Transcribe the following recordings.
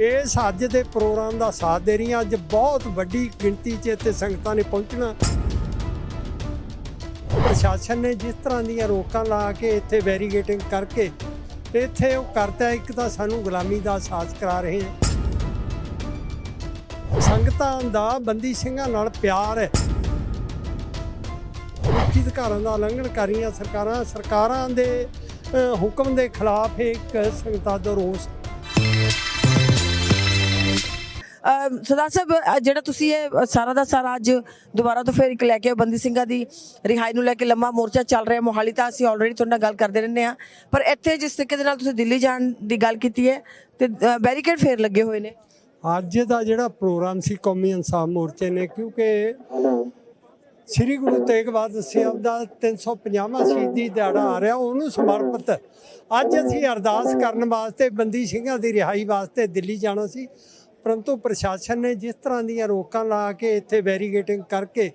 ਇਸ ਅੱਜ ਦੇ ਪ੍ਰੋਗਰਾਮ ਦਾ ਸਾਥ ਦੇ ਰਹੀਆਂ। ਅੱਜ ਬਹੁਤ ਵੱਡੀ ਗਿਣਤੀ 'ਚ ਇੱਥੇ ਸੰਗਤਾਂ ਨੇ ਪਹੁੰਚਣਾ। ਪ੍ਰਸ਼ਾਸਨ ਨੇ ਜਿਸ ਤਰ੍ਹਾਂ ਦੀਆਂ ਰੋਕਾਂ ਲਾ ਕੇ ਇੱਥੇ ਬੈਰੀਗੇਟਿੰਗ ਕਰਕੇ ਇੱਥੇ ਉਹ ਕਰਤਾ ਇੱਕ ਤਾਂ ਸਾਨੂੰ ਗੁਲਾਮੀ ਦਾ ਅਹਿਸਾਸ ਕਰਾ ਰਹੇ ਹੈ। ਸੰਗਤਾਂ ਦਾ ਬੰਦੀ ਸਿੰਘਾਂ ਨਾਲ ਪਿਆਰ ਹੈ। ਮੁਖੀ ਅਧਿਕਾਰਾਂ ਦਾ ਉਲੰਘਣ ਕਰ ਰਹੀਆਂ ਸਰਕਾਰਾਂ। ਸਰਕਾਰਾਂ ਦੇ ਹੁਕਮ ਦੇ ਖਿਲਾਫ ਇੱਕ ਸੰਗਤਾਂ ਦਾ ਰੋਸ ਸਰਦਾਰ ਸਾਹਿਬ ਜਿਹੜਾ ਤੁਸੀਂ ਇਹ ਸਾਰਾ ਦਾ ਸਾਰਾ ਅੱਜ ਦੁਬਾਰਾ ਤੋਂ ਫਿਰ ਇੱਕ ਲੈ ਕੇ ਆਏ ਬੰਦੀ ਸਿੰਘਾਂ ਦੀ ਰਿਹਾਈ ਨੂੰ ਲੈ ਕੇ ਲੰਮਾ ਮੋਰਚਾ ਚੱਲ ਰਿਹਾ ਮੋਹਾਲੀ ਤਾਂ ਅਸੀਂ ਆਲਰੇਡੀ ਤੁਹਾਡੇ ਨਾਲ ਗੱਲ ਕਰਦੇ ਰਹਿੰਦੇ ਆ ਪਰ ਇੱਥੇ ਜਿਸ ਤਰੀਕੇ ਦੇ ਨਾਲ ਤੁਸੀਂ ਦਿੱਲੀ ਜਾਣ ਦੀ ਗੱਲ ਕੀਤੀ ਹੈ ਤੇ ਬੈਰੀਕੇਡ ਫੇਰ ਲੱਗੇ ਹੋਏ ਨੇ। ਅੱਜ ਦਾ ਜਿਹੜਾ ਪ੍ਰੋਗਰਾਮ ਸੀ ਕੌਮੀ ਇਨਸਾਫ ਮੋਰਚੇ ਨੇ ਕਿਉਂਕਿ ਸ੍ਰੀ ਗੁਰੂ ਤੇਗ ਬਹਾਦਰ ਸਾਹਿਬ ਦਾ 350ਵਾਂ ਸ਼ਹੀਦੀ ਦਿਹਾੜਾ ਆ ਰਿਹਾ ਉਹਨੂੰ ਸਮਰਪਿਤ ਅੱਜ ਅਸੀਂ ਅਰਦਾਸ ਕਰਨ ਵਾਸਤੇ ਬੰਦੀ ਸਿੰਘਾਂ ਦੀ ਰਿਹਾਈ ਵਾਸਤੇ ਦਿੱਲੀ ਜਾਣਾ ਸੀ। ਪਰੰਤੂ ਪ੍ਰਸ਼ਾਸਨ ਨੇ ਜਿਸ ਤਰ੍ਹਾਂ ਦੀਆਂ ਰੋਕਾਂ ਲਾ ਕੇ ਇੱਥੇ ਬੈਰੀਗੇਟਿੰਗ ਕਰਕੇ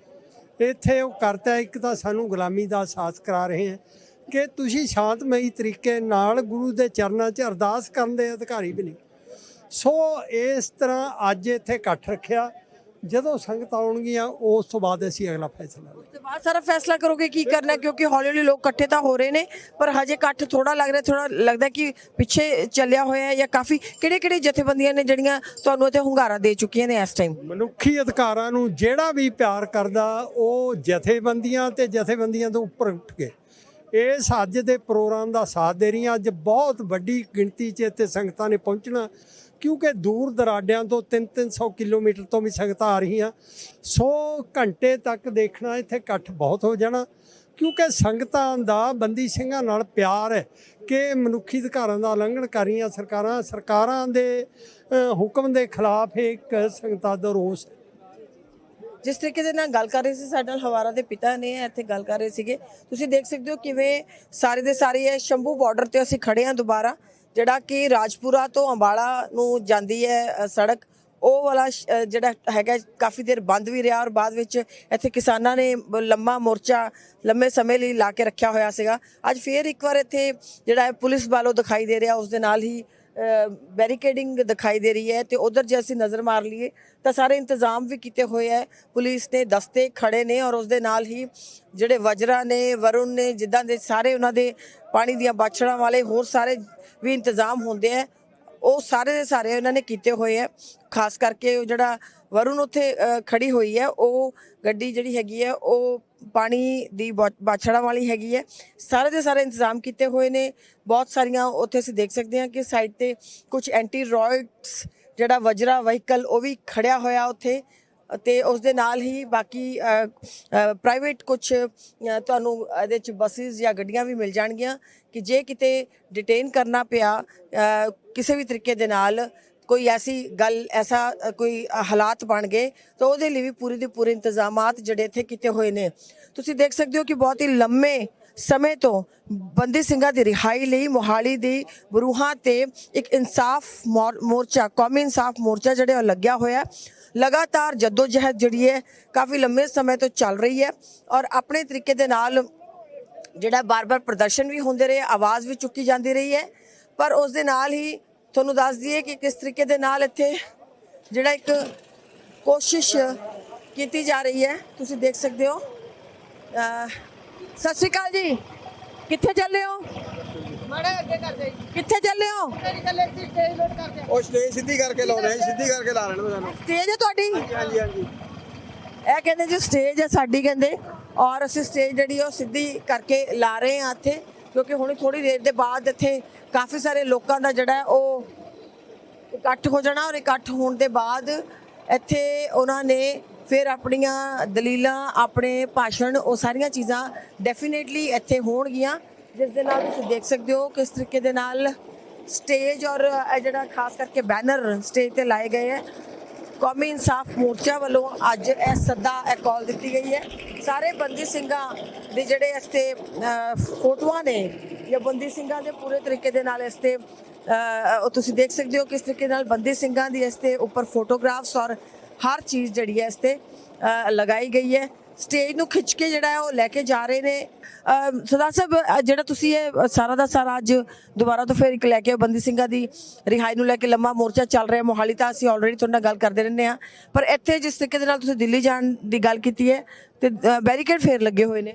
ਇੱਥੇ ਉਹ ਕਰਤਾ, ਇੱਕ ਤਾਂ ਸਾਨੂੰ ਗੁਲਾਮੀ ਦਾ ਅਹਿਸਾਸ ਕਰਾ ਰਹੇ ਹੈ ਕਿ ਤੁਸੀਂ ਸ਼ਾਂਤਮਈ ਤਰੀਕੇ ਨਾਲ ਗੁਰੂ ਦੇ ਚਰਨਾਂ 'ਚ ਅਰਦਾਸ ਕਰਨ ਦੇ ਅਧਿਕਾਰੀ ਵੀ ਨਹੀਂ। ਸੋ ਇਸ ਤਰ੍ਹਾਂ ਅੱਜ ਇੱਥੇ ਇਕੱਠ ਰੱਖਿਆ। ਜਦੋਂ ਸੰਗਤ ਆਉਣਗੀਆਂ ਉਸ ਤੋਂ ਬਾਅਦ ਅਸੀਂ ਅਗਲਾ ਫੈਸਲਾ ਲਵਾਂਗੇ ਤੇ ਬਾਅਦ ਸਾਰਾ ਫੈਸਲਾ ਕਰੋਗੇ ਕੀ ਕਰਨਾ? ਕਿਉਂਕਿ ਹੌਲੀ ਹੌਲੀ ਲੋਕ ਇਕੱਠੇ ਤਾਂ ਹੋ ਰਹੇ ਨੇ ਪਰ ਹਜੇ ਇਕੱਠ ਥੋੜਾ ਲੱਗ ਰਿਹਾ ਥੋੜਾ ਲੱਗਦਾ ਕਿ ਪਿੱਛੇ ਚੱਲਿਆ ਹੋਇਆ ਹੈ ਜਾਂ ਕਾਫੀ ਕਿਹੜੇ ਕਿਹੜੇ ਜਥੇਬੰਦੀਆਂ ਨੇ ਜਿਹੜੀਆਂ ਤੁਹਾਨੂੰ ਇੱਥੇ ਹੁੰਗਾਰਾ ਦੇ ਚੁੱਕੀਆਂ ਨੇ ਇਸ ਟਾਈਮ ਮਨੁੱਖੀ ਅਧਿਕਾਰਾਂ ਨੂੰ ਜਿਹੜਾ ਵੀ ਪਿਆਰ ਕਰਦਾ ਉਹ ਜਥੇਬੰਦੀਆਂ ਤੇ ਜਥੇਬੰਦੀਆਂ ਤੋਂ ਉੱਪਰ ਉੱਠ ਕੇ। ਇਸ ਅੱਜ ਦੇ ਪ੍ਰੋਗਰਾਮ ਦਾ ਸਾਥ ਦੇ ਰਹੀਆਂ। ਅੱਜ ਬਹੁਤ ਵੱਡੀ ਗਿਣਤੀ 'ਚ ਇੱਥੇ ਸੰਗਤਾਂ ਨੇ ਪਹੁੰਚਣਾ। ਕਿਉਂਕਿ ਦੂਰ ਦਰਾਡਿਆਂ ਤੋਂ 3-300 ਕਿਲੋਮੀਟਰ ਤੋਂ ਵੀ ਸੰਗਤਾਂ ਆ ਰਹੀਆਂ। ਸੋ ਘੰਟੇ ਤੱਕ ਦੇਖਣਾ ਇੱਥੇ ਇਕੱਠ ਬਹੁਤ ਹੋ ਜਾਣਾ। ਕਿਉਂਕਿ ਸੰਗਤਾਂ ਦਾ, ਬੰਦੀ ਸਿੰਘਾਂ ਨਾਲ ਪਿਆਰ ਹੈ ਕਿ ਮਨੁੱਖੀ ਅਧਿਕਾਰਾਂ ਦਾ ਉਲੰਘਣ ਕਰ ਰਹੀਆਂ ਸਰਕਾਰਾਂ। ਸਰਕਾਰਾਂ ਦੇ ਹੁਕਮ ਦੇ ਖਿਲਾਫ ਇੱਕ ਸੰਗਤਾਂ ਦਾ ਰੋਸ ਹੈ। ਜਿਸ ਤਰੀਕੇ ਦੇ ਨਾਲ ਗੱਲ ਕਰ ਰਹੇ ਸੀ ਸਾਡੇ ਨਾਲ ਹਵਾਰਾ ਦੇ ਪਿਤਾ ਨੇ ਇੱਥੇ ਗੱਲ ਕਰ ਰਹੇ ਸੀਗੇ। ਤੁਸੀਂ ਦੇਖ ਸਕਦੇ ਹੋ ਕਿਵੇਂ ਸਾਰੇ ਦੇ ਸਾਰੇ ਇਹ ਸ਼ੰਭੂ ਬਾਰਡਰ ਤੇ ਅਸੀਂ ਖੜੇ ਹਾਂ ਦੁਬਾਰਾ। ਜਿਹੜਾ ਕਿ ਰਾਜਪੁਰਾ ਤੋਂ ਅੰਬਾਲਾ ਨੂੰ ਜਾਂਦੀ ਹੈ ਸੜਕ, ਉਹ ਵਾਲਾ ਸ਼- ਜਿਹੜਾ ਹੈਗਾ ਕਾਫੀ ਦੇਰ ਬੰਦ ਵੀ ਰਿਹਾ ਔਰ ਬਾਅਦ ਵਿੱਚ ਇੱਥੇ ਕਿਸਾਨਾਂ ਨੇ ਬ- ਲੰਮਾ ਮੋਰਚਾ ਲੰਮੇ ਸਮੇਂ ਲਈ ਲਾ ਕੇ ਰੱਖਿਆ ਹੋਇਆ ਸੀਗਾ। ਅੱਜ ਫੇਰ ਇੱਕ ਵਾਰ ਇੱਥੇ ਜਿਹੜਾ ਹੈ ਪੁਲਿਸ ਵਾਲੋ ਦਿਖਾਈ ਦੇ ਰਿਹਾ, ਉਸ ਦੇ ਨਾਲ ਹੀ ਬੈਰੀਕੇਡਿੰਗ ਦਿਖਾਈ ਦੇ ਰਹੀ ਹੈ ਤੇ ਉਧਰ ਜੇ ਅਸੀਂ ਨਜ਼ਰ ਮਾਰ ਲਈਏ ਤਾਂ ਸਾਰੇ ਇੰਤਜ਼ਾਮ ਵੀ ਕੀਤੇ ਹੋਏ ਹੈ। ਪੁਲਿਸ ਨੇ ਦਸਤੇ ਖੜੇ ਨੇ ਔਰ ਉਸ ਦੇ ਨਾਲ ਹੀ ਜਿਹੜੇ ਵਜਰਾ ਨੇ, ਵਰੁਣ ਨੇ, ਜਿੱਦਾਂ ਦੇ ਸਾਰੇ ਉਹਨਾਂ ਦੇ ਪਾਣੀ ਦੀਆਂ ਬਾਛੜਾਂ ਵਾਲੇ ਹੋਰ ਸਾਰੇ ਵੀ ਇੰਤਜ਼ਾਮ ਹੁੰਦੇ ਹੈ। ਉਹ ਸਾਰੇ ਦੇ ਸਾਰੇ ਉਹਨਾਂ ਨੇ ਕੀਤੇ ਹੋਏ ਹੈ ਖਾਸ ਕਰਕੇ ਉਹ ਜਿਹੜਾ ਵਰੁਣ ਉੱਥੇ ਅ, ਖੜੀ ਹੋਈ ਹੈ ਉਹ ਗੱਡੀ ਜਿਹੜੀ ਹੈਗੀ ਹੈ ਉਹ ਪਾਣੀ ਦੀ ਬਾ- ਬਾਛੜਾਂ ਵਾਲੀ ਹੈਗੀ ਹੈ ਸਾਰੇ ਦੇ ਸਾਰੇ ਇੰਤਜ਼ਾਮ ਕੀਤੇ ਹੋਏ ਨੇ। ਬਹੁਤ ਸਾਰੀਆਂ ਉੱਥੇ ਅਸੀਂ ਦੇਖ ਸਕਦੇ ਹਾਂ ਕਿ ਸਾਈਡ ਤੇ ਕੁਝ ਐਂਟੀ ਰॉयਟਸ ਜਿਹੜਾ ਵਜਰਾ ਵਹੀਕਲ ਉਹ ਵੀ ਖੜਿਆ ਹੋਇਆ ਉੱਥੇ। ਤੇ ਉਸ ਦੇ ਨਾਲ ਹੀ ਬਾਕੀ ਪ੍ਰਾਈਵੇਟ ਕੁਝ ਤੁਹਾਨੂੰ ਇਹਦੇ ਚ ਬੱਸਿਸ ਜਾਂ ਗੱਡੀਆਂ ਵੀ ਮਿਲ ਜਾਣਗੀਆਂ ਕਿ ਜੇ ਕਿਤੇ ਡਿਟੇਨ ਕਰਨਾ ਪਿਆ ਕਿਸੇ ਵੀ ਤਰੀਕੇ ਦੇ ਨਾਲ ਕੋਈ ਐਸੀ ਗੱਲ, ਐਸਾ ਕੋਈ ਹਾਲਾਤ ਬਣ ਗਏ, ਤਾਂ ਉਹਦੇ ਲਈ ਵੀ ਪੂਰੀ ਦੇ ਪੂਰੇ ਇੰਤਜ਼ਾਮਾਤ ਜਿਹੜੇ ਇੱਥੇ ਕੀਤੇ ਹੋਏ ਨੇ ਤੁਸੀਂ ਦੇਖ ਸਕਦੇ ਹੋ ਕਿ ਬਹੁਤ ਹੀ ਲੰਮੇ ਸਮੇਂ ਤੋਂ ਬੰਦੀ ਸਿੰਘਾਂ ਦੀ ਰਿਹਾਈ ਲਈ ਮੋਹਾਲੀ ਦੀ ਬਰੂਹਾਂ ਤੇ ਇੱਕ ਇਨਸਾਫ ਮੋਰ- ਮੋਰਚਾ, ਕੌਮੀ ਇਨਸਾਫ ਮੋਰਚਾ ਜਿਹੜਾ ਉਹ ਲੱਗਿਆ ਹੋਇਆ ਹੈ। ਲਗਾਤਾਰ ਜਦੋਜਹਿਦ ਜਿਹੜੀ ਹੈ ਕਾਫੀ ਲੰਮੇ ਸਮੇਂ ਤੋਂ ਚੱਲ ਰਹੀ ਹੈ ਔਰ ਆਪਣੇ ਤਰੀਕੇ ਦੇ ਨਾਲ ਜਿਹੜਾ ਬਾਰ-ਬਾਰ ਪ੍ਰਦਰਸ਼ਨ ਵੀ ਹੁੰਦੇ ਰਹੇ, ਆਵਾਜ਼ ਵੀ ਚੁੱਕੀ ਜਾਂਦੀ ਰਹੀ ਹੈ ਪਰ ਉਸ ਦੇ ਨਾਲ ਹੀ ਤੁਹਾਨੂੰ ਦੱਸ ਦਈਏ ਕਿ ਕਿਸ ਤਰੀਕੇ ਦੇ ਨਾਲ ਇੱਥੇ ਜਿਹੜਾ ਇੱਕ ਕੋਸ਼ਿਸ਼ ਕੀਤੀ ਜਾ ਰਹੀ ਹੈ ਤੁਸੀਂ ਦੇਖ ਸਕਦੇ ਹੋ। ਸਤਿ ਸ਼੍ਰੀ ਅਕਾਲ ਜੀ। ਕਿੱਥੇ ਚੱਲੇ ਹੋ? ਮਾੜੇ ਅੱਗੇ ਕਰਦੇ ਕਿੱਥੇ ਚੱਲੇ ਹੋ? ਗੱਲੇ ਦੀ ਸਟੇਜ ਲੋਡ ਕਰਦੇ ਉਹ ਸਟੇਜ ਸਿੱਧੀ ਕਰਕੇ ਲਾਉਣੇ ਆ, ਸਿੱਧੀ ਕਰਕੇ ਲਾ ਲੈਣ ਸਾਨੂੰ। ਸਟੇਜ ਹੈ ਤੁਹਾਡੀ? ਹਾਂਜੀ ਹਾਂਜੀ ਇਹ ਕਹਿੰਦੇ ਜੀ ਸਟੇਜ ਹੈ ਸਾਡੀ ਕਹਿੰਦੇ। ਔਰ ਅਸੀਂ ਸਟੇਜ ਜਿਹੜੀ ਉਹ ਸਿੱਧੀ ਕਰਕੇ ਲਾ ਰਹੇ ਹਾਂ ਇੱਥੇ। ਕਿਉਂਕਿ ਹੁਣ ਥੋੜੀ ਦੇਰ ਦੇ ਬਾਅਦ ਇੱਥੇ ਕਾਫੀ ਸਾਰੇ ਲੋਕਾਂ ਦਾ ਜਿਹੜਾ ਉਹ ਇਕੱਠ ਹੋ ਜਾਣਾ ਔਰ ਇਕੱਠ ਹੋਣ ਦੇ ਬਾਅਦ ਇੱਥੇ ਉਹਨਾਂ ਨੇ ਫਿਰ ਆਪਣੀਆਂ ਦਲੀਲਾਂ, ਆਪਣੇ ਭਾਸ਼ਣ, ਉਹ ਸਾਰੀਆਂ ਚੀਜ਼ਾਂ ਡੈਫੀਨੇਟਲੀ ਇੱਥੇ ਹੋਣਗੀਆਂ। ਜਿਸ ਦੇ ਨਾਲ ਤੁਸੀਂ ਦੇਖ ਸਕਦੇ ਹੋ ਕਿਸ ਤਰੀਕੇ ਦੇ ਨਾਲ ਸਟੇਜ ਔਰ ਇਹ ਜਿਹੜਾ ਖਾਸ ਕਰਕੇ ਬੈਨਰ ਸਟੇਜ ਤੇ ਲਾਏ ਗਏ ਹੈ। ਕੌਮੀ ਇਨਸਾਫ ਮੋਰਚਾ ਵੱਲੋਂ ਅੱਜ ਇਹ ਸੱਦਾ, ਇਹ ਕਾਲ ਦਿੱਤੀ ਗਈ ਹੈ। ਸਾਰੇ ਬੰਦੀ ਸਿੰਘਾਂ ਦੇ ਜਿਹੜੇ ਇਸ ਤੇ ਫੋਟੋਆਂ ਨੇ, ਜਾਂ ਬੰਦੀ ਸਿੰਘਾਂ ਦੇ ਪੂਰੇ ਤਰੀਕੇ ਦੇ ਨਾਲ ਇਸ ਤੇ ਉਹ ਤੁਸੀਂ ਦੇਖ ਸਕਦੇ ਹੋ ਕਿਸ ਤਰੀਕੇ ਨਾਲ ਬੰਦੀ ਸਿੰਘਾਂ ਦੀ ਇਸ ਤੇ ਉੱਪਰ ਫੋਟੋਗ੍ਰਾਫਸ ਔਰ ਹਰ ਚੀਜ਼ ਜਿਹੜੀ ਹੈ ਇਸ ਤੇ ਲਗਾਈ ਗਈ ਹੈ। ਸਟੇਜ ਨੂੰ ਖਿੱਚ ਕੇ ਜਿਹੜਾ ਉਹ ਲੈ ਕੇ ਜਾ ਰਹੇ ਨੇ। ਅਮ ਸਰਦਾਰ ਸਾਹਿਬ ਜਿਹੜਾ ਤੁਸੀਂ ਇਹ ਸਾਰਾ ਦਾ ਸਾਰਾ ਅੱਜ ਦੁਬਾਰਾ ਤੋਂ ਫਿਰ ਇੱਕ ਲੈ ਕੇ ਬੰਦੀ ਸਿੰਘਾਂ ਦੀ ਰਿਹਾਈ ਨੂੰ ਲੈ ਕੇ ਲੰਮਾ ਮੋਰਚਾ ਚੱਲ ਰਿਹਾ। ਮੋਹਾਲੀ ਤਾਂ ਅਸੀਂ ਆਲਰੇਡੀ ਤੁਹਾਡੇ ਨਾਲ ਗੱਲ ਕਰਦੇ ਰਹਿੰਦੇ ਆ ਪਰ ਇੱਥੇ ਜਿਸ ਤਰੀਕੇ ਦੇ ਨਾਲ ਤੁਸੀਂ ਦਿੱਲੀ ਜਾਣ ਦੀ ਗੱਲ ਕੀਤੀ ਹੈ ਤੇ ਬੈਰੀਕੇਡ ਫੇਰ ਲੱਗੇ ਹੋਏ ਨੇ।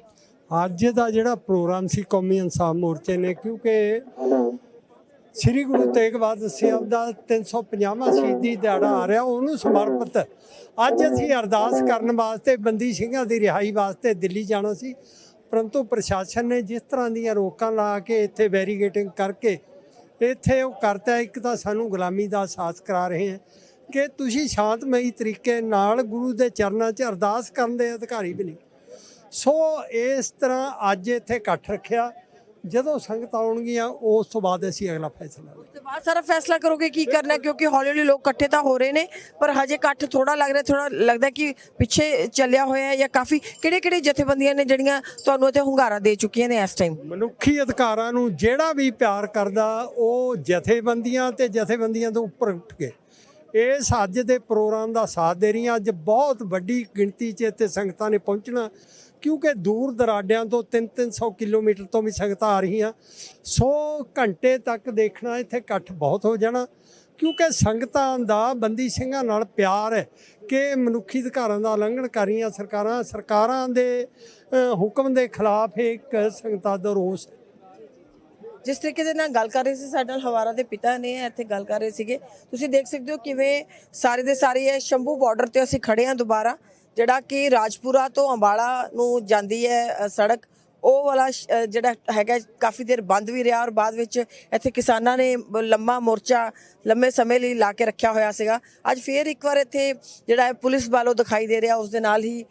ਅੱਜ ਦਾ ਜਿਹੜਾ ਪ੍ਰੋਗਰਾਮ ਸੀ ਕੌਮੀ ਇਨਸਾਫ ਮੋਰਚੇ ਨੇ, ਕਿਉਂਕਿ ਸ੍ਰੀ ਗੁਰੂ ਤੇਗ ਬਹਾਦਰ ਸਾਹਿਬ ਦਾ 350ਵਾਂ ਸ਼ਹੀਦੀ ਦਿਹਾੜਾ ਆ ਰਿਹਾ, ਉਹਨੂੰ ਸਮਰਪਿਤ ਅੱਜ ਅਸੀਂ ਅਰਦਾਸ ਕਰਨ ਵਾਸਤੇ, ਬੰਦੀ ਸਿੰਘਾਂ ਦੀ ਰਿਹਾਈ ਵਾਸਤੇ ਦਿੱਲੀ ਜਾਣਾ ਸੀ। ਪਰੰਤੂ ਪ੍ਰਸ਼ਾਸਨ ਨੇ ਜਿਸ ਤਰ੍ਹਾਂ ਦੀਆਂ ਰੋਕਾਂ ਲਾ ਕੇ ਇੱਥੇ ਬੈਰੀਗੇਟਿੰਗ ਕਰਕੇ ਇੱਥੇ ਉਹ ਕਰਤਾ, ਇੱਕ ਤਾਂ ਸਾਨੂੰ ਗੁਲਾਮੀ ਦਾ ਅਹਿਸਾਸ ਕਰਾ ਰਹੇ ਹੈ ਕਿ ਤੁਸੀਂ ਸ਼ਾਂਤਮਈ ਤਰੀਕੇ ਨਾਲ ਗੁਰੂ ਦੇ ਚਰਨਾਂ 'ਚ ਅਰਦਾਸ ਕਰਨ ਦੇ ਅਧਿਕਾਰੀ ਵੀ ਨਹੀਂ ਸੋ ਇਸ ਤਰ੍ਹਾਂ ਅੱਜ ਇੱਥੇ ਇਕੱਠ ਰੱਖਿਆ। ਜਦੋਂ ਸੰਗਤ ਆਉਣਗੀਆਂ ਉਸ ਤੋਂ ਬਾਅਦ ਅਸੀਂ ਅਗਲਾ ਫੈਸਲਾ ਲਵਾਂਗੇ ਤੇ ਬਾਅਦ ਸਾਰਾ ਫੈਸਲਾ ਕਰੋਗੇ ਕੀ ਕਰਨਾ? ਕਿਉਂਕਿ ਹੌਲੀ ਹੌਲੀ ਲੋਕ ਇਕੱਠੇ ਤਾਂ ਹੋ ਰਹੇ ਨੇ ਪਰ ਹਜੇ ਇਕੱਠ ਥੋੜਾ ਲੱਗ ਰਿਹਾ ਥੋੜਾ ਲੱਗਦਾ ਕਿ ਪਿੱਛੇ ਚੱਲਿਆ ਹੋਇਆ ਹੈ ਜਾਂ ਕਾਫੀ ਕਿਹੜੇ ਕਿਹੜੇ ਜਥੇਬੰਦੀਆਂ ਨੇ ਜਿਹੜੀਆਂ ਤੁਹਾਨੂੰ ਇੱਥੇ ਹੁੰਗਾਰਾ ਦੇ ਚੁੱਕੀਆਂ ਨੇ ਇਸ ਟਾਈਮ ਮਨੁੱਖੀ ਅਧਿਕਾਰਾਂ ਨੂੰ ਜਿਹੜਾ ਵੀ ਪਿਆਰ ਕਰਦਾ ਉਹ ਜਥੇਬੰਦੀਆਂ ਤੇ ਜਥੇਬੰਦੀਆਂ ਤੋਂ ਉੱਪਰ ਉੱਠ ਕੇ। ਇਸ ਅੱਜ ਦੇ ਪ੍ਰੋਗਰਾਮ ਦਾ ਸਾਥ ਦੇ ਰਹੀਆਂ। ਅੱਜ ਬਹੁਤ ਵੱਡੀ ਗਿਣਤੀ 'ਚ ਇੱਥੇ ਸੰਗਤਾਂ ਨੇ ਪਹੁੰਚਣਾ। ਕਿਉਂਕਿ ਦੂਰ ਦਰਾਡਿਆਂ ਤੋਂ 3-300 ਕਿਲੋਮੀਟਰ ਤੋਂ ਵੀ ਸੰਗਤਾਂ ਆ ਰਹੀਆਂ। ਸੋ ਘੰਟੇ ਤੱਕ ਦੇਖਣਾ ਇੱਥੇ ਇਕੱਠ ਬਹੁਤ ਹੋ ਜਾਣਾ। ਕਿਉਂਕਿ ਸੰਗਤਾਂ ਦਾ, ਬੰਦੀ ਸਿੰਘਾਂ ਨਾਲ ਪਿਆਰ ਹੈ ਕਿ ਮਨੁੱਖੀ ਅਧਿਕਾਰਾਂ ਦਾ ਉਲੰਘਣ ਕਰ ਰਹੀਆਂ ਸਰਕਾਰਾਂ। ਸਰਕਾਰਾਂ ਦੇ ਹੁਕਮ ਦੇ ਖਿਲਾਫ ਇੱਕ ਸੰਗਤਾਂ ਦਾ ਰੋਸ ਹੈ। ਜਿਸ ਤਰੀਕੇ ਦੇ ਨਾਲ ਗੱਲ ਕਰ ਰਹੇ ਸੀ ਸਾਡੇ ਨਾਲ ਹਵਾਰਾ ਦੇ ਪਿਤਾ ਨੇ ਇੱਥੇ ਗੱਲ ਕਰ ਰਹੇ ਸੀਗੇ। ਤੁਸੀਂ ਦੇਖ ਸਕਦੇ ਹੋ ਕਿਵੇਂ ਸਾਰੇ ਦੇ ਸਾਰੇ ਇਹ ਸ਼ੰਭੂ ਬਾਰਡਰ ਤੇ ਅਸੀਂ ਖੜੇ ਹਾਂ ਦੁਬਾਰਾ। ਜਿਹੜਾ ਕਿ ਰਾਜਪੁਰਾ ਤੋਂ ਅੰਬਾਲਾ ਨੂੰ ਜਾਂਦੀ ਹੈ ਸੜਕ, ਉਹ ਵਾਲਾ ਸ਼- ਜਿਹੜਾ ਹੈਗਾ ਕਾਫੀ ਦੇਰ ਬੰਦ ਵੀ ਰਿਹਾ ਔਰ ਬਾਅਦ ਵਿੱਚ ਇੱਥੇ ਕਿਸਾਨਾਂ ਨੇ ਲੰਮਾ ਮੋਰਚਾ ਲੰਮੇ ਸਮੇਂ ਲਈ ਲਾ ਕੇ ਰੱਖਿਆ ਹੋਇਆ ਸੀਗਾ। ਅੱਜ ਫੇਰ ਇੱਕ ਵਾਰ ਇੱਥੇ ਜਿਹੜਾ ਪੁਲਿਸ ਵਾਲੋ ਦਿਖਾਈ ਦੇ ਰਿਹਾ, ਉਸ ਦੇ ਨਾਲ ਹੀ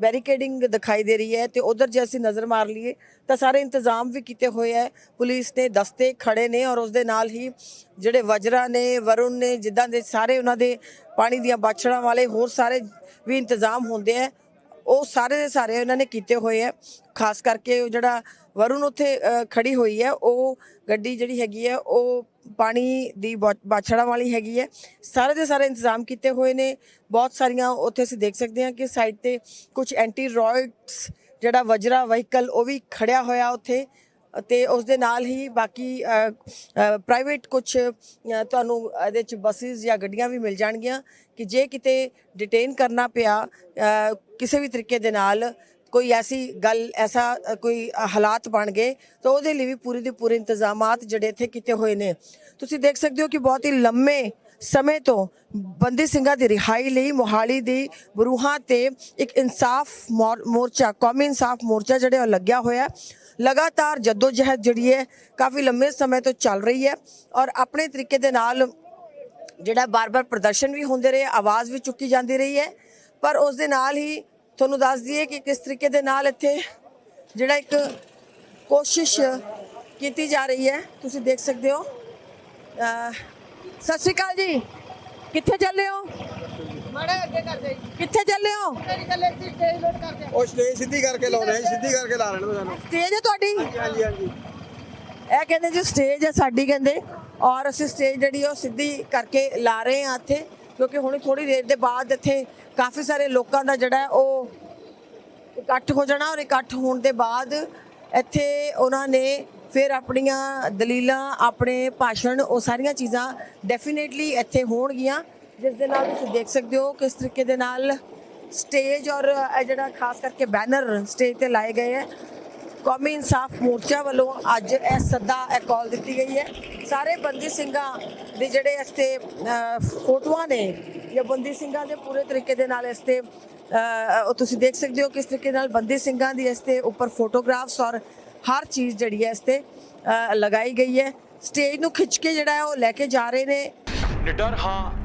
ਬੈਰੀਕੇਡਿੰਗ ਦਿਖਾਈ ਦੇ ਰਹੀ ਹੈ ਤੇ ਉਧਰ ਜੇ ਅਸੀਂ ਨਜ਼ਰ ਮਾਰ ਲਈਏ ਤਾਂ ਸਾਰੇ ਇੰਤਜ਼ਾਮ ਵੀ ਕੀਤੇ ਹੋਏ ਹੈ। ਪੁਲਿਸ ਨੇ ਦਸਤੇ ਖੜੇ ਨੇ ਔਰ ਉਸ ਦੇ ਨਾਲ ਹੀ ਜਿਹੜੇ ਵਜਰਾ ਨੇ, ਵਰੁਣ ਨੇ, ਜਿੱਦਾਂ ਦੇ ਸਾਰੇ ਉਹਨਾਂ ਦੇ ਪਾਣੀ ਦੀਆਂ ਬਾਛੜਾਂ ਵਾਲੇ ਹੋਰ ਸਾਰੇ ਵੀ ਇੰਤਜ਼ਾਮ ਹੁੰਦੇ ਹੈ। ਉਹ ਸਾਰੇ ਦੇ ਸਾਰੇ ਉਹਨਾਂ ਨੇ ਕੀਤੇ ਹੋਏ ਹੈ ਖਾਸ ਕਰਕੇ ਉਹ ਜਿਹੜਾ ਵਰੁਣ ਉੱਥੇ ਅ, ਖੜੀ ਹੋਈ ਹੈ ਉਹ ਗੱਡੀ ਜਿਹੜੀ ਹੈਗੀ ਹੈ ਉਹ ਪਾਣੀ ਦੀ ਬਾ- ਬਾਛੜਾਂ ਵਾਲੀ ਹੈਗੀ ਹੈ ਸਾਰੇ ਦੇ ਸਾਰੇ ਇੰਤਜ਼ਾਮ ਕੀਤੇ ਹੋਏ ਨੇ। ਬਹੁਤ ਸਾਰੀਆਂ ਉੱਥੇ ਅਸੀਂ ਦੇਖ ਸਕਦੇ ਹਾਂ ਕਿ ਸਾਈਡ ਤੇ ਕੁਝ ਐਂਟੀ ਰॉयਟਸ ਜਿਹੜਾ ਵਜਰਾ ਵਹੀਕਲ ਉਹ ਵੀ ਖੜਿਆ ਹੋਇਆ ਉੱਥੇ। ਤੇ ਉਸ ਦੇ ਨਾਲ ਹੀ ਬਾਕੀ ਪ੍ਰਾਈਵੇਟ ਕੁਝ ਤੁਹਾਨੂੰ ਇਹਦੇ ਚ ਬੱਸਿਸ ਜਾਂ ਗੱਡੀਆਂ ਵੀ ਮਿਲ ਜਾਣਗੀਆਂ ਕਿ ਜੇ ਕਿਤੇ ਡਿਟੇਨ ਕਰਨਾ ਪਿਆ ਕਿਸੇ ਵੀ ਤਰੀਕੇ ਦੇ ਨਾਲ ਕੋਈ ਐਸੀ ਗੱਲ, ਐਸਾ ਕੋਈ ਹਾਲਾਤ ਬਣ ਗਏ ਤਾਂ ਉਹਦੇ ਲਈ ਵੀ ਪੂਰੀ ਦੇ ਪੂਰੇ ਇੰਤਜ਼ਾਮਾਤ ਜਿਹੜੇ ਇੱਥੇ ਕੀਤੇ ਹੋਏ ਨੇ। ਤੁਸੀਂ ਦੇਖ ਸਕਦੇ ਹੋ ਕਿ ਬਹੁਤ ਹੀ ਲੰਮੇ ਸਮੇਂ ਤੋਂ ਬੰਦੀ ਸਿੰਘਾਂ ਦੀ ਰਿਹਾਈ ਲਈ ਮੋਹਾਲੀ ਦੀ ਬਰੂਹਾਂ ਤੇ ਇੱਕ ਇਨਸਾਫ ਮੋਰ- ਮੋਰਚਾ, ਕੌਮੀ ਇਨਸਾਫ ਮੋਰਚਾ ਜਿਹੜਾ ਉਹ ਲੱਗਿਆ ਹੋਇਆ। ਲਗਾਤਾਰ ਜਦੋਜਹਿਦ ਜਿਹੜੀ ਹੈ ਕਾਫੀ ਲੰਮੇ ਸਮੇਂ ਤੋਂ ਚੱਲ ਰਹੀ ਹੈ ਔਰ ਆਪਣੇ ਤਰੀਕੇ ਦੇ ਨਾਲ ਜਿਹੜਾ ਬਾਰ-ਬਾਰ ਪ੍ਰਦਰਸ਼ਨ ਵੀ ਹੁੰਦੇ ਰਹੇ, ਆਵਾਜ਼ ਵੀ ਚੁੱਕੀ ਜਾਂਦੀ ਰਹੀ ਹੈ। ਪਰ ਉਸ ਦੇ ਨਾਲ ਹੀ ਤੁਹਾਨੂੰ ਦੱਸ ਦਈਏ ਕਿ ਕਿਸ ਤਰੀਕੇ ਦੇ ਨਾਲ ਇੱਥੇ ਜਿਹੜਾ ਇੱਕ ਕੋਸ਼ਿਸ਼ ਕੀਤੀ ਜਾ ਰਹੀ ਹੈ, ਤੁਸੀਂ ਦੇਖ ਸਕਦੇ ਹੋ। ਸਤਿ ਸ਼੍ਰੀ ਅਕਾਲ ਜੀ। ਕਿੱਥੇ ਚੱਲੇ ਹੋ? ਮਾੜੇ ਅੱਗੇ ਕਿੱਥੇ ਚੱਲੇ ਹੋ? ਤੇਰੀ ਚੱਲੇ ਸੀ ਸਟੇਜ ਲੋਡ ਕਰਦੇ ਉਹ ਸਟੇਜ ਸਿੱਧੀ ਕਰਕੇ ਲਾਉਣੇ ਆ ਸਿੱਧੀ ਕਰਕੇ ਲਾ ਲੈਣ ਸਾਨੂੰ। ਸਟੇਜ ਹੈ ਤੁਹਾਡੀ? ਹਾਂਜੀ ਹਾਂਜੀ ਇਹ ਕਹਿੰਦੇ ਜੀ ਸਟੇਜ ਹੈ ਸਾਡੀ ਕਹਿੰਦੇ। ਔਰ ਅਸੀਂ ਸਟੇਜ ਜਿਹੜੀ ਉਹ ਸਿੱਧੀ ਕਰਕੇ ਲਾ ਰਹੇ ਹਾਂ ਇੱਥੇ ਕਿਉਂਕਿ ਹੁਣ ਥੋੜੀ ਦੇਰ ਦੇ ਬਾਅਦ ਇੱਥੇ ਕਾਫੀ ਸਾਰੇ ਲੋਕਾਂ ਦਾ ਜਿਹੜਾ ਉਹ ਇਕੱਠ ਹੋ ਜਾਣਾ ਔਰ ਇਕੱਠ ਹੋਣ ਦੇ ਬਾਅਦ ਇੱਥੇ ਉਹਨਾਂ ਨੇ ਫਿਰ ਆਪਣੀਆਂ ਦਲੀਲਾਂ ਆਪਣੇ ਭਾਸ਼ਣ ਉਹ ਸਾਰੀਆਂ ਚੀਜ਼ਾਂ ਡੈਫੀਨੇਟਲੀ ਇੱਥੇ ਹੋਣਗੀਆਂ। ਜਿਸ ਦੇ ਨਾਲ ਤੁਸੀਂ ਦੇਖ ਸਕਦੇ ਹੋ ਕਿਸ ਤਰੀਕੇ ਦੇ ਨਾਲ ਸਟੇਜ ਔਰ ਇਹ ਜਿਹੜਾ ਖਾਸ ਕਰਕੇ ਬੈਨਰ ਸਟੇਜ ਤੇ ਲਾਏ ਗਏ ਹੈ। ਕੌਮੀ ਇਨਸਾਫ ਮੋਰਚਾ ਵੱਲੋਂ ਅੱਜ ਇਹ ਸੱਦਾ, ਇਹ ਕਾਲ ਦਿੱਤੀ ਗਈ ਹੈ। ਸਾਰੇ ਬੰਦੀ ਸਿੰਘਾਂ ਦੇ ਜਿਹੜੇ ਇਸ 'ਤੇ ਫੋਟੋਆਂ ਨੇ ਜਾਂ ਬੰਦੀ ਸਿੰਘਾਂ ਦੇ ਪੂਰੇ ਤਰੀਕੇ ਦੇ ਨਾਲ ਇਸ 'ਤੇ ਤੁਸੀਂ ਦੇਖ ਸਕਦੇ ਹੋ ਕਿਸ ਤਰੀਕੇ ਨਾਲ ਬੰਦੀ ਸਿੰਘਾਂ ਦੀ ਇਸ 'ਤੇ ਉੱਪਰ ਫੋਟੋਗ੍ਰਾਫਸ ਔਰ ਹਰ ਚੀਜ਼ ਜਿਹੜੀ ਹੈ ਇਸ 'ਤੇ ਲਗਾਈ ਗਈ ਹੈ। ਸਟੇਜ ਨੂੰ ਖਿੱਚ ਕੇ ਜਿਹੜਾ ਹੈ ਉਹ ਲੈ ਕੇ ਜਾ ਰਹੇ ਨੇ। ਨਿਡਰ ਹਾਂ